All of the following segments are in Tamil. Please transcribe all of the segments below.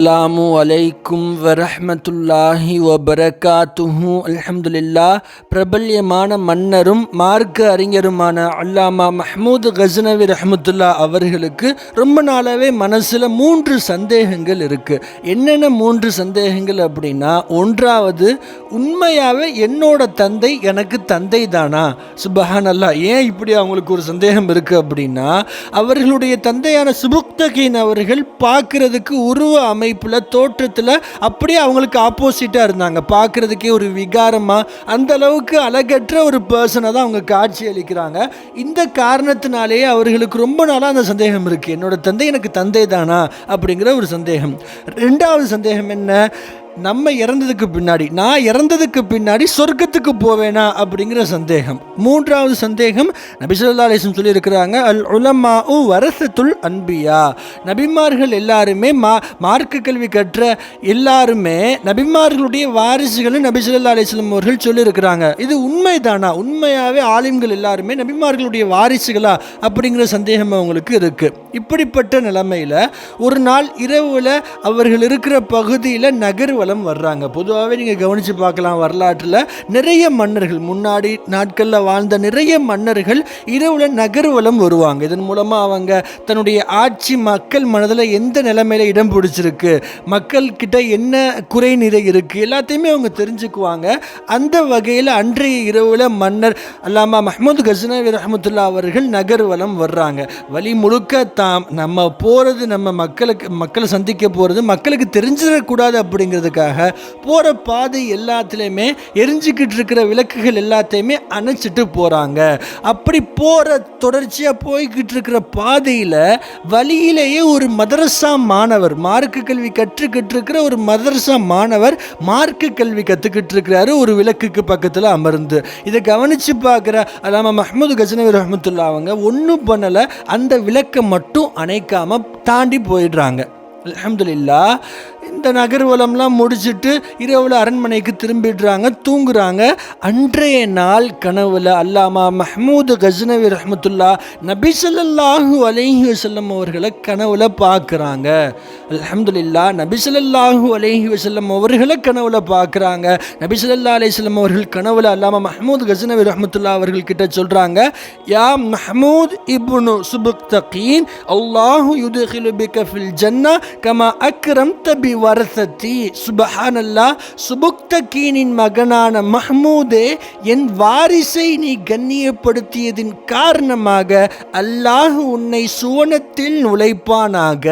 அஸ்ஸலாமு அலைக்கும் வரஹமத்துல்லாஹி வபரகாத்துஹு அல்ஹம்துலில்லா பிரபல்யமான மன்னரும் மார்க்க அறிஞருமான அல்லாமா மஹமூது கஸ்னவி ரஹமத்துல்லா அவர்களுக்கு ரொம்ப நாளாகவே மனசில் மூன்று சந்தேகங்கள் இருக்குது என்னென்ன மூன்று சந்தேகங்கள் அப்படின்னா ஒன்றாவது உண்மையாகவே என்னோட தந்தை எனக்கு தந்தை தானா சுபஹான் அல்லா ஏன் இப்படி அவங்களுக்கு ஒரு சந்தேகம் இருக்குது அப்படின்னா அவர்களுடைய தந்தையான சுபுக்தகீன் அவர்கள் பார்க்கறதுக்கு உருவ அமைப்பில் தோற்றத்தில் அப்படியே அவங்களுக்கு ஆப்போசிட்டாக இருந்தாங்க. பார்க்குறதுக்கே ஒரு விகாரமாக அந்த அளவுக்கு அழகற்ற ஒரு பர்சனை தான் அவங்க காட்சி அளிக்கிறாங்க. இந்த காரணத்தினாலேயே அவர்களுக்கு ரொம்ப நாளாக அந்த சந்தேகம் இருக்குது என்னோட தந்தை எனக்கு தந்தை தானா அப்படிங்கிற ஒரு சந்தேகம். ரெண்டாவது சந்தேகம் என்ன? நம்ம இறந்ததுக்கு பின்னாடி நான் இறந்ததுக்கு பின்னாடி சொர்க்கத்துக்கு போவேனா அப்படிங்கிற சந்தேகம். மூன்றாவது சந்தேகம் நபி அலிஸ்லம் சொல்லியிருக்கிறாங்க அல் உலமா உ வரசத்துல் அன்பியா. நபிமார்கள் எல்லாருமே மா மார்க்க கல்வி கற்ற எல்லாருமே நபிமார்களுடைய வாரிசுகளும் நபிசல்லா அலிஸ்லம் அவர்கள் சொல்லியிருக்கிறாங்க. இது உண்மைதானா? உண்மையாகவே ஆலிம்கள் எல்லாருமே நபிமார்களுடைய வாரிசுகளா அப்படிங்கிற சந்தேகம் அவங்களுக்கு இருக்குது இப்படிப்பட்ட நிலைமையில் ஒரு நாள் இரவில் அவர்கள் இருக்கிற பகுதியில் காலம் வர்றாங்க. பொதுவாகவே நீங்கள் கவனித்து பார்க்கலாம் வரலாற்றில் நிறைய மன்னர்கள் முன்னாடி நாட்களில் வாழ்ந்த நிறைய மன்னர்கள் இரவில் நகர்வலம் வருவாங்க. இதன் மூலமாக அவங்க தன்னுடைய ஆட்சி மக்கள் மனதில் எந்த நிலைமையில் இடம் பிடிச்சிருக்கு மக்கள் கிட்ட என்ன குறை நிறை இருக்குது எல்லாத்தையுமே அவங்க தெரிஞ்சுக்குவாங்க. அந்த வகையில் அன்றைய இரவில் மன்னர் அல்லாமா மஹமூது கசனவி ரஹமத்துல்லா அவர்கள் நகர்வலம் வர்றாங்க. வழி முழுக்க தாம் நம்ம போகிறது நம்ம மக்களுக்கு மக்களை சந்திக்க போகிறது மக்களுக்கு தெரிஞ்சிடக்கூடாது அப்படிங்கிறது பண்ணுறதுக்காக போகிற பாதை எல்லாத்துலேயுமே எரிஞ்சிக்கிட்டு இருக்கிற விளக்குகள் எல்லாத்தையுமே அணைச்சிட்டு போகிறாங்க அப்படி போகிற தொடர்ச்சியாக போய்கிட்டு இருக்கிற பாதையில் வழியிலேயே ஒரு மதரசா மாணவர் மார்க்கு கல்வி கற்றுக்கிட்டு இருக்கிற ஒரு மதரசா மாணவர் மார்க்கு கல்வி கற்றுக்கிட்டு இருக்கிறாரு ஒரு விளக்குக்கு பக்கத்தில் அமர்ந்து. இதை கவனித்து பார்க்குற அல்லாம மஹமது கஜனவி ரஹமத்துல்லா அவங்க ஒன்றும் பண்ணலை அந்த விளக்கை மட்டும் அணைக்காமல் தாண்டி போயிடுறாங்க. அலமதுல்லா இந்த நகர்வலம்லாம் முடிச்சுட்டு இரவில் அரண்மனைக்கு திரும்பிடுறாங்க தூங்குறாங்க. அன்றைய நாள் கனவுல அல்லாமா மஹமூது கஜ்னவி ரஹமத்துல்லா நபி ஸல்லல்லாஹு அலைஹி வசல்லம் அவர்களை கனவுல பார்க்குறாங்க. அலமதுல்லா நபி ஸல்லல்லாஹு அலைஹி வசல்லம் அவர்களை கனவுல பார்க்குறாங்க. நபி ஸல்லல்லாஹு அலைஹி அவர்கள் கனவுல அல்லாமா மஹமூது கஜ்னவி ரஹமத்துல்லா அவர்கள் கிட்ட சொல்கிறாங்க யா மஹமூத் இப்னு சுபக்தகீன் அல்லாஹு யுதுஹிலு பிக ஃபில் ஜன்னா கமா அக்ரம் தபி வரசத்தி சுபஹானல்லா சுபுக்தகீனின் மகனான மஹ்மூதே என் வாரிசை நீ கண்ணியப்படுத்தியதின் காரணமாக அல்லாஹ் உன்னை சுவனத்தில் நுழைப்பானாக.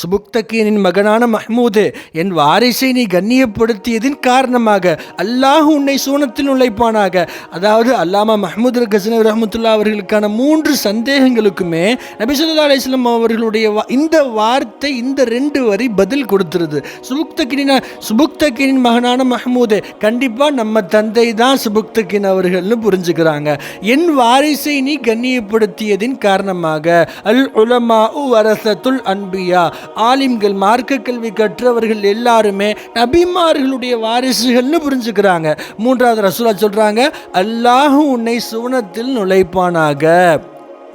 சுபுக்தகீனின் மகனான மஹ்மூது என் வாரிசை நீ கண்ணியப்படுத்தியதின் காரணமாக அல்லாஹ் உன்னை சூனத்தில் நுழைப்பானாக. அதாவது அல்லாமா மஹ்மூது கசன ரஹமத்துல்லா அவர்களுக்கான மூன்று சந்தேகங்களுக்குமே நபிசுல்லா அலிஸ்லாம் அவர்களுடைய இந்த வார்த்தை இந்த ரெண்டு வரி பதில் கொடுத்துருது. சுபுக்தகினா சுபுக்தகினின் மகனான மஹமூது கண்டிப்பாக நம்ம தந்தை தான் சுபுக்தகின் அவர்கள்னு புரிஞ்சுக்கிறாங்க. என் வாரிசை நீ கண்ணியப்படுத்தியதின் காரணமாக அல் உலமா வரசத்துல் அன்பியா ஆலிம்கள் மார்க்க கல்வி கற்றவர்கள் எல்லாருமே நபிமார்களுடைய வாரிசுகள்னு புரிஞ்சுக்கிறாங்க. மூன்றாவது ரசூலா சொல்கிறாங்க அல்லாஹ் உன்னை சுவனத்தில் நுழைப்பானாக.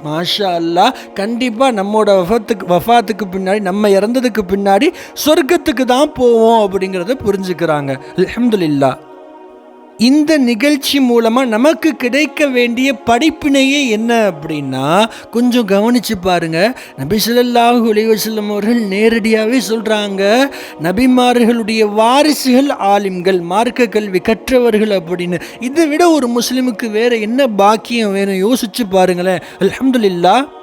மாஷா அல்லா கண்டிப்பாக நம்மோட வஃத்துக்கு வஃபாத்துக்கு பின்னாடி நம்ம இறந்ததுக்கு பின்னாடி சொர்க்கத்துக்கு தான் போவோம் அப்படிங்கிறத புரிஞ்சுக்கிறாங்க. அலமதுல்லா இந்த நிகழ்ச்சி மூலமாக நமக்கு கிடைக்க வேண்டிய படிப்பினையே என்ன அப்படின்னா கொஞ்சம் கவனிச்சு பாருங்கள் நபி ஸல்லல்லாஹு அவர்கள் நேரடியாகவே சொல்கிறாங்க நபிமார்களுடைய வாரிசுகள் ஆலிம்கள் மார்க்க கல்வி கற்றவர்கள் அப்படின்னு. இதை விட ஒரு முஸ்லிமுக்கு வேறு என்ன பாக்கியம் வேணும்? யோசிச்சு பாருங்களேன். அலமதுல்லா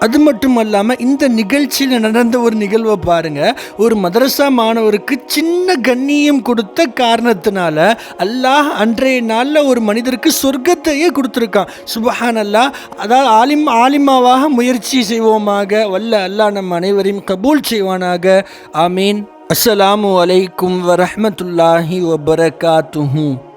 அது மட்டும் அல்லாமல் இந்த நிகழ்ச்சியில் நடந்த ஒரு நிகழ்வை பாருங்க. ஒரு மதரசா மாணவருக்கு சின்ன கண்ணியம் கொடுத்த காரணத்தினால அல்லாஹ் அன்றைய நாளில் ஒரு மனிதருக்கு சொர்க்கத்தையே கொடுத்துருக்கான். சுபஹான் அல்லாஹ் அதாவது ஆலிம் ஆலிமாவாக முயற்சி செய்வோமாக. வல்ல அல்லாஹ் நம் அனைவரையும் கபூல் செய்வானாக. ஆமீன். அஸ்ஸலாமு அலைக்கும் வரஹ்மத்துல்லாஹி வபரகாத்துஹூ.